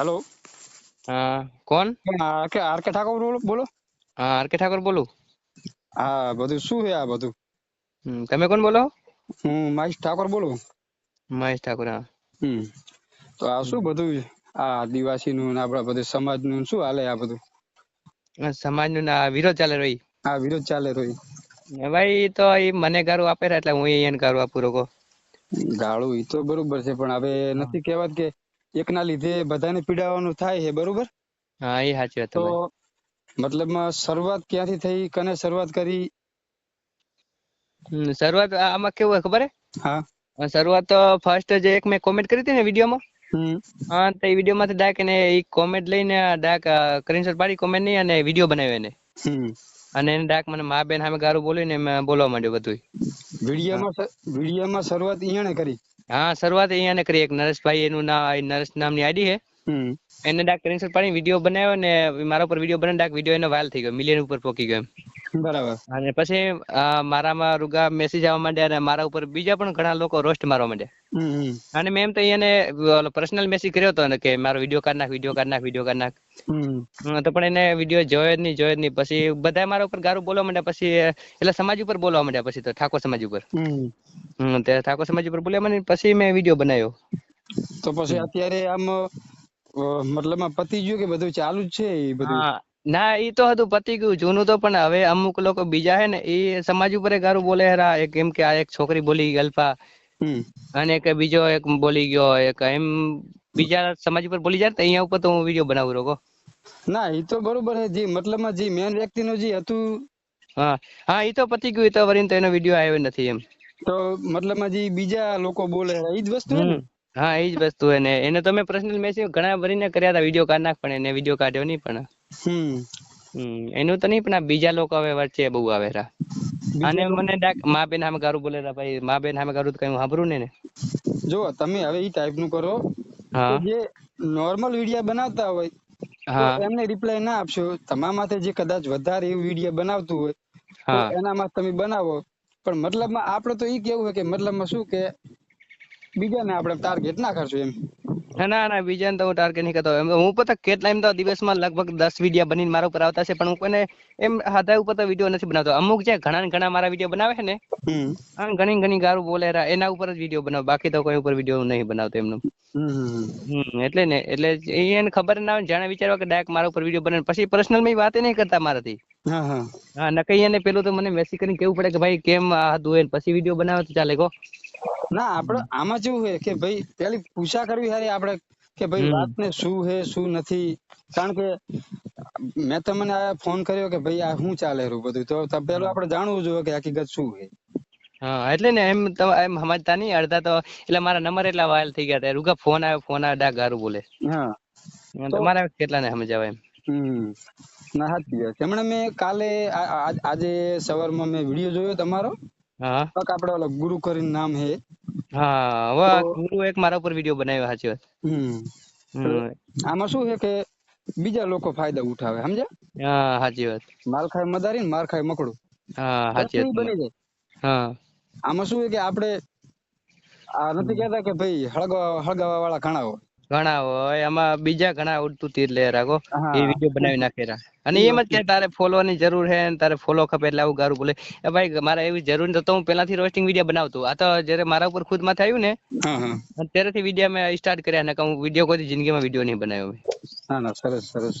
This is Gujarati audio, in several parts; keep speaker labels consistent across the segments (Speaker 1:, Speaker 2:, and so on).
Speaker 1: હેલો
Speaker 2: હા કોણ?
Speaker 1: કે આર કે ઠાકોર બોલો બોલો.
Speaker 2: હા આર કે ઠાકોર બોલું.
Speaker 1: હા બધું શું છે આ બધું?
Speaker 2: તમે કોણ બોલો?
Speaker 1: હું મહેશ ઠાકોર બોલું.
Speaker 2: મહેશ ઠાકોર હા.
Speaker 1: હમ તો આ શું બધું આ આદિવાસી નું આપડા બધું સમાજનું શું હાલે આ બધું?
Speaker 2: સમાજનું ના વિરોધ ચાલે રહી.
Speaker 1: આ વિરોધ ચાલે રહી.
Speaker 2: ભાઈ તો એ મને ગારું આપે એટલે હું એને ગારું આપું રોકો.
Speaker 1: ગાળું એ તો બરોબર છે પણ હવે નથી કહેવાત કે એકના લીધે બધાને પીડાવાનું થાય છે બરોબર?
Speaker 2: હા એ સાચી વાત
Speaker 1: તો મતલબ શરૂઆત ક્યાંથી થઈ કને શરૂઆત કરી?
Speaker 2: શરૂઆત આમાં કેવું હોય ખબર હે?
Speaker 1: હા.
Speaker 2: શરૂઆત તો ફર્સ્ટ જે એક મેં કોમેન્ટ કરી હતી ને વિડીયોમાં? હા તો એ વીડિયો માંથી ડાક એને એ કોમેન્ટ લઈને ડાક સ્ક્રીનશોટ પાડી કોમેન્ટ નહીં અને વીડિયો બનાવ્યો એને. અને એને ડાક મને મા બેન સામે ગારું બોલીને મેં બોલવા માંડ્યો બધું
Speaker 1: વિડીયોમાં વિડીયોમાં શરૂઆત ઈયાણે કરી?
Speaker 2: હા શરૂઆત અહીંયા ને કરી. એક નરેશભાઈ એનું નામ નરેશ નામની આઈડી છે.
Speaker 1: હમ.
Speaker 2: એને ડાક સ્ક્રીનશોટ પાડી વીડિયો બનાવ્યો ને મારા ઉપર વીડિયો બનાવ ડાક વીડિયો એનો વાયરલ થઈ ગયો મિલિયન ઉપર પહોંચી ગયો એમ.
Speaker 1: બરાબર.
Speaker 2: અને પછી મારામાં રૂગા મેસેજ આવવા માંડ્યા અને મારા ઉપર બીજા પણ ઘણા લોકો રોસ્ટ મારવા માંડ્યા. અને મેં એમ તો એને પર્સનલ મેસેજ કર્યો હતો કે મારો વીડિયો કાઢ નાખ વીડિયો કાઢ નાખ વીડિયો કાઢ નાખ. તો પણ એને વીડિયો જોયો જ નહીં જોયો જ નહીં. પછી બધા મારા ઉપર ગારું બોલવા માંડ્યા. પછી એટલે સમાજ ઉપર બોલવા માંડ્યા પછી તો ઠાકોર સમાજ ઉપર. તે ઠાકોર સમાજ ઉપર બોલ્યા મને પછી મેં વીડિયો બનાવ્યો.
Speaker 1: તો પછી અત્યારે આમ મતલબ પતી ગયું કે બધું ચાલુ જ છે એ બધું?
Speaker 2: ના એ તો હતું પતી ગયું જૂનું તો પણ હવે અમુક લોકો બીજા હે ને એ સમાજ ઉપર ગારું બોલે હેરા એક એમ કે આ એક છોકરી બોલી ગઈ અલ્ફા. અને એક બીજો એક બોલી ગયો એક એમ બીજા સમાજ ઉપર બોલી જાય તો અહીંયા ઉપર તો હું વીડિયો બનાવું રોકો.
Speaker 1: ના એ તો બરોબર છે જે મતલબમાં જે મેન વ્યક્તિનું જે હતું.
Speaker 2: હા હા એ તો પતી ગયું એ તો વરીન તો એનો વીડિયો આવ્યો નથી એમ.
Speaker 1: તો મતલબમાં જે બીજા લોકો બોલે એ જ વસ્તુ
Speaker 2: હા એ જ વસ્તુ હે ને એને તો મેં પર્સનલ મેસેજ ઘણા ભરીને કર્યા હતા વીડિયો કાઢ નાખ પણ એને વીડિયો કાઢ્યો નહીં પણ.
Speaker 1: હમ.
Speaker 2: એનું તો નહીં પણ આ બીજા લોકો હવે વચ્ચે બહુ આવે રા અને મને મા બેન સામે ગારું બોલે રા ભાઈ મા બેન સામે ગારું તો કઈ સાંભળું ને ને.
Speaker 1: જો તમે હવે એ ટાઈપનું કરો જે નોર્મલ વિડિયા બનાવતા હોય એમને રિપ્લાય ના આપશો. તમારા માથે જે કદાચ વધારે એવું વિડિયા બનાવતું હોય એનામાં તમે બનાવો. પણ મતલબમાં આપણે તો ઈ કેવું હોય કે મતલબમાં શું કે બીજાને આપણે ટાર્ગેટ ના કરશું એમ.
Speaker 2: ના ના બીજાને તો હું ટાર્ગેટ નહીં કરતો. હું પોતે કેટલા એમ તો દિવસમાં લગભગ દસ વીડિયો બનીને મારા ઉપર આવતા છે પણ હું કોઈને એમ હાથા ઉપર તો વીડિયો નથી બનાવતો. અમુક જે ઘણા ઘણા મારા વીડિયો બનાવે છે ને
Speaker 1: હમ.
Speaker 2: ઘણી ઘણી ગારું બોલે એના ઉપર જ વીડિયો બનાવ. બાકી તો કોઈ ઉપર વીડિયો નહીં બનાવતો એમનું. એટલે ને એટલે એને ખબર ના હોય જાણે વિચારવા કે ડાયરેક્ટ મારા ઉપર વીડિયો બને. પછી પર્સનલમાં વાત નહીં કરતા મારાથી.
Speaker 1: હા હા.
Speaker 2: હા નકઈ એને પેલું તો મને મેસેજ કરીને કેવું પડે કે ભાઈ કેમ આ હતું પછી વીડિયો બનાવે તો ચાલે કો
Speaker 1: ના આપણે આમાં જેવું છે કે ભાઈ પેલી પૂછા કરવી હારી આપણે કે ભાઈ
Speaker 2: વાત
Speaker 1: ને શું છે શું નથી? કારણ કે મેં તમને આ ફોન કર્યો કે ભાઈ આ શું ચાલે રહ્યું બધું? તો પેલું આપણે જાણવું જોઈએ કે હકીકત શું છે.
Speaker 2: હા એટલે ને એમ એમ સમજતા નહીં અડધા તો એટલે મારા નંબર એટલા વાયલ થઈ ગયા હતા. રૂગા ફોન આવ્યો ફોન આવ્યો ડા ગારું બોલે.
Speaker 1: હા.
Speaker 2: તમારે કેટલા ને સમજાવે એમ.
Speaker 1: ના સાચી વાત. હમણાં મેં કાલે આજે સવારમાં મેં વીડિયો જોયો તમારો?
Speaker 2: હા.
Speaker 1: કાંક આપણે ઓલો ગુરુ કરીને નામ હે.
Speaker 2: હા હવે ગુરુ એક મારા ઉપર વિડિયો બનાવ્યો સાચી વાત.
Speaker 1: હમ. આમાં શું છે કે બીજા લોકો ફાયદા ઉઠાવે સમજ્યા?
Speaker 2: હા સાચી વાત.
Speaker 1: માલ ખાય મદારી ને માર ખાય મકડું.
Speaker 2: હા સાચી વાત.
Speaker 1: બની જાય.
Speaker 2: હા.
Speaker 1: આમાં શું છે કે આપણે આ નથી કહેતા કે ભાઈ હળગાવા હળગાવા વાળા ઘણા હોય.
Speaker 2: ઘણા હોય એમાં બીજા ઘણા ઉડતું તીર લે રાખો એ વીડિયો બનાવી નાખેલા. અને એમ જ કે તારે ફોલો ની જરૂર છે ને તારે ફોલો ખપે એટલે આવું ગારું બોલે. એ ભાઈ મારે એવી જરૂર નહીં તો હું પેલાથી રોસ્ટિંગ વીડિયો બનાવતો. આ તો જ્યારે મારા ઉપર ખુદ માથે આવ્યું ને
Speaker 1: હા હા.
Speaker 2: ત્યારેથી વીડિયો મેં સ્ટાર્ટ કર્યા ને હું વીડિયો કોઈ જિંદગીમાં વીડિયો નહીં બનાવ્યો
Speaker 1: ના ના સરસ સરસ.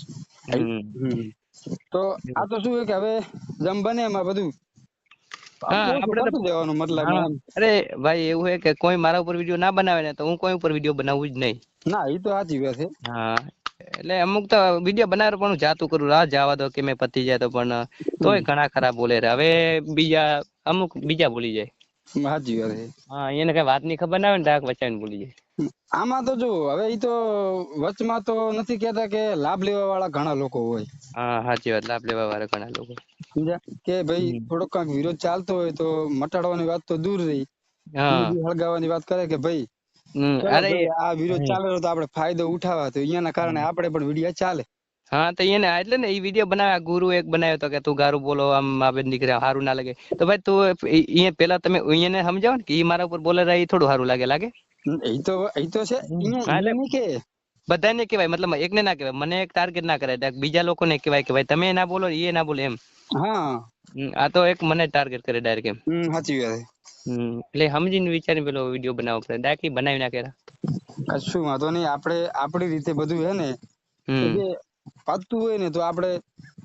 Speaker 1: તો આ તો શું કે હવે જમ બને એમાં બધું.
Speaker 2: હા,
Speaker 1: મતલબ
Speaker 2: અરે ભાઈ એવું છે કે કોઈ મારા ઉપર વીડિયો ના બનાવે ને તો હું કોઈ ઉપર વીડિયો બનાવું જ નહીં.
Speaker 1: ના એ તો સાચી વાત છે.
Speaker 2: હા એટલે અમુક તો વીડિયો બનાવે પણ હું જાતું કરું રાહ જવા દો કે મેં પતી જાય તો પણ તોય ઘણા ખરાબ બોલે રે હવે બીજા અમુક બીજા ભૂલી જાય.
Speaker 1: સાચી વાત છે.
Speaker 2: હા એને કઈ વાતની ખબર ના હોય ને ડાક વચાવીને ભૂલી જાય.
Speaker 1: આમાં તો જો હવે ઈ તો વચમાં તો નથી કહેતા કે લાભ લેવા વાળા ઘણા લોકો હોય.
Speaker 2: હા સાચી વાત. લાભ લેવા વાળા ઘણા લોકો.
Speaker 1: સમજ્યા? કે ભાઈ. થોડોક કાંઈક વિરોધ ચાલતો હોય તો મટાડવાની વાત તો દૂર રહી. હળગાવાની વાત કરે કે ભાઈ
Speaker 2: અરે
Speaker 1: આ વિરોધ ચાલે તો આપણે ફાયદો ઉઠાવવા. તો અહીંયાના કારણે આપણે પણ વીડિયો ચાલે.
Speaker 2: હા તો એને એટલે ને એ વીડિયો બનાવ્યા ગુરુ એક બનાવ્યો તો કે તું ગારું બોલો આમ આપે દીકરા સારું ના લાગે. તો ભાઈ તું અહીંયા પેલા તમે એને સમજાવો ને કે એ મારા ઉપર બોલે એ થોડું સારું લાગે લાગે?
Speaker 1: એ તો એ તો છે. કે?
Speaker 2: બધાને કહેવાય મતલબ એકને ના કહેવાય મને એક ટાર્ગેટ ના કરાય. બીજા લોકોને કહેવાય કે ભાઈ તમે ના બોલો એ ના બોલે એમ.
Speaker 1: હા.
Speaker 2: આ તો એક મને ટાર્ગેટ કરે ડાયરેક્ટ એમ.
Speaker 1: સાચી વાત
Speaker 2: એટલે સમજીને વિચારીને પેલો વીડિયો બનાવવો પડે. ડાયરેક્ટ બનાવી નાખેલા
Speaker 1: કશું વાંધો નહીં. આપણે આપણી રીતે બધું હે ને જે પાતું હોય ને તો આપણે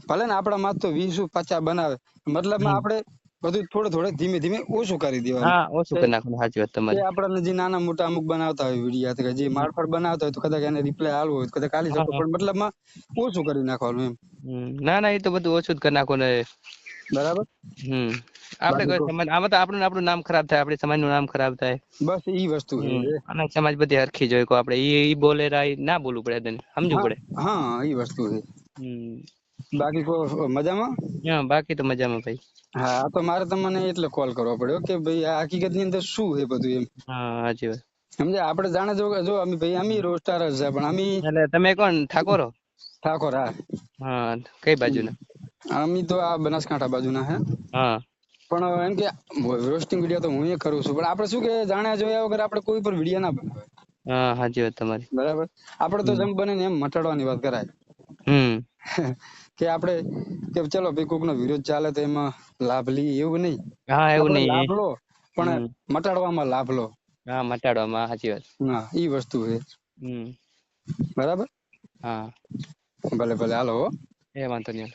Speaker 1: ભલે ને આપણા માં તો વીસ પચાસ બનાવે. મતલબ આપણે બધું થોડે થોડે ધીમે ધીમે ઓછું કરી દેવાનું.
Speaker 2: હા ઓછું કરી નાખવાનું સાચી વાત તમારી.
Speaker 1: આપણને જે નાના મોટા અમુક બનાવતા હોય વિડીયા કે જે મારફત બનાવતા હોય તો કદાચ એને રિપ્લાય આલવો હોય તો કદાચ આલી શકો. પણ મતલબમાં ઓછું કરી નાખવાનું એમ.
Speaker 2: ના ના એ તો બધું ઓછું જ કરી નાખો ને
Speaker 1: બરાબર?
Speaker 2: હમ. આપણે સમાજ આમાં તો આપણું ને આપણું નામ ખરાબ થાય. આપણે સમાજનું નામ ખરાબ થાય.
Speaker 1: બસ ઈ વસ્તુ
Speaker 2: અને સમાજ બધી હરખી જોઈ કો આપણે. ઈ બોલે ના બોલવું પડે તેને. સમજવું પડે.
Speaker 1: હા એ વસ્તુ છે.
Speaker 2: હમ.
Speaker 1: બાકી કો મજામાં?
Speaker 2: હા બાકી તો મજામાં ભાઈ.
Speaker 1: હા તો મારે તમને એટલે કોલ કરવો પડ્યો કે ભાઈ આ હકીકતની અંદર શું છે બધું એમ?
Speaker 2: હા સાચી વાત.
Speaker 1: સમજે આપણે જાણે જો જો અમે ભાઈ અમે રોસ્ટાર જ છે પણ અમે
Speaker 2: એટલે તમે કોણ? ઠાકોરો?
Speaker 1: ઠાકોર હા.
Speaker 2: હા કઈ બાજુના?
Speaker 1: અમે તો આ બનાસકાંઠા બાજુના હે
Speaker 2: હા.
Speaker 1: પણ એમ કે રોસ્ટિંગ વીડિયો તો હું એ કરું છું પણ આપણે શું કે જાણ્યા જોયા વગર આપણે કોઈ પણ વીડિયો ના બનાવે.
Speaker 2: હા સાચી વાત તમારી.
Speaker 1: બરાબર? આપણે તો જેમ બને ને એમ મટાડવાની વાત કરાય.
Speaker 2: હમ.
Speaker 1: કે આપણે કે ચલો ભાઈ કોકનો વિરોધ ચાલે તો એમાં લાભ લઈએ એવું નહીં.
Speaker 2: હા એવું નહીં.
Speaker 1: લાભ લો પણ મટાડવામાં લાભ લો.
Speaker 2: હા મટાડવામાં સાચી વાત.
Speaker 1: હા ઈ વસ્તુ છે. બરાબર?
Speaker 2: હા.
Speaker 1: ભલે ભલે હાલો
Speaker 2: એ વાંધો નહીં